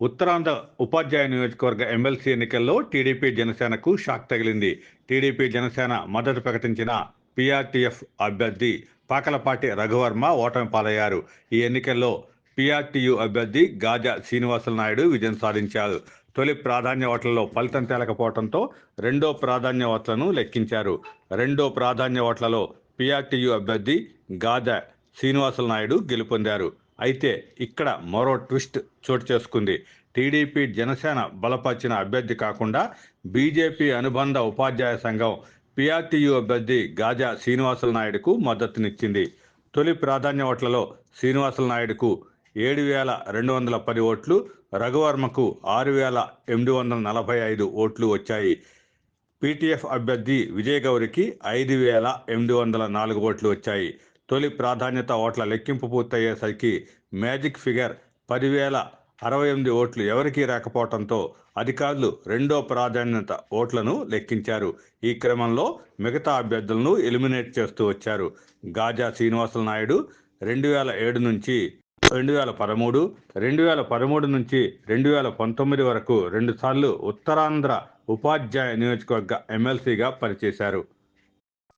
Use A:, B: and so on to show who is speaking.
A: ఉత్తరాంధ్ర ఉపాధ్యాయ నియోజకవర్గ ఎమ్మెల్సీ ఎన్నికల్లో టీడీపీ జనసేనకు షాక్ తగిలింది. టీడీపీ జనసేన మద్దతు ప్రకటించిన పీఆర్టీఎఫ్ అభ్యర్థి పాకలపాటి రఘువర్మ ఓటమి పాలయ్యారు. ఈ ఎన్నికల్లో పీఆర్టీయు అభ్యర్థి గాజా శ్రీనివాసుల నాయుడు విజయం సాధించారు. తొలి ప్రాధాన్య ఓట్లలో ఫలితం తేలకపోవడంతో రెండో ప్రాధాన్య ఓట్లను లెక్కించారు. రెండో ప్రాధాన్య ఓట్లలో పీఆర్టీయు అభ్యర్థి గాజా శ్రీనివాసుల నాయుడు గెలుపొందారు. అయితే ఇక్కడ మరో ట్విస్ట్ చోటు చేసుకుంది. టీడీపీ జనసేన బలపరిచిన అభ్యర్థి కాకుండా బీజేపీ అనుబంధ ఉపాధ్యాయ సంఘం పిఆర్టీయు అభ్యర్థి గాజా శ్రీనివాసుల నాయుడుకు మద్దతునిచ్చింది. తొలి ప్రాధాన్య ఓట్లలో శ్రీనివాసుల నాయుడుకు ఏడు వేల రెండు వందల పది ఓట్లు రఘువర్మకు ఆరు వేల ఎనిమిది వందల నలభై ఐదు ఓట్లు వచ్చాయి. పీటీఎఫ్ అభ్యర్థి విజయగౌరికి ఐదు వేల ఎనిమిది వందల నాలుగు ఓట్లు వచ్చాయి. తొలి ప్రాధాన్యత ఓట్ల లెక్కింపు పూర్తయ్యేసరికి మ్యాజిక్ ఫిగర్ పదివేల అరవై ఎనిమిది ఓట్లు ఎవరికీ రాకపోవడంతో అధికారులు రెండో ప్రాధాన్యత ఓట్లను లెక్కించారు. ఈ క్రమంలో మిగతా అభ్యర్థులను ఎలిమినేట్ చేస్తూ వచ్చారు. గాజా శ్రీనివాసుల నాయుడు రెండు వేల ఏడు నుంచి రెండు వేల పదమూడు రెండు వేల పదమూడు నుంచి రెండు వేల పంతొమ్మిది వరకు రెండుసార్లు ఉత్తరాంధ్ర ఉపాధ్యాయ నియోజకవర్గ ఎమ్మెల్సీగా పనిచేశారు.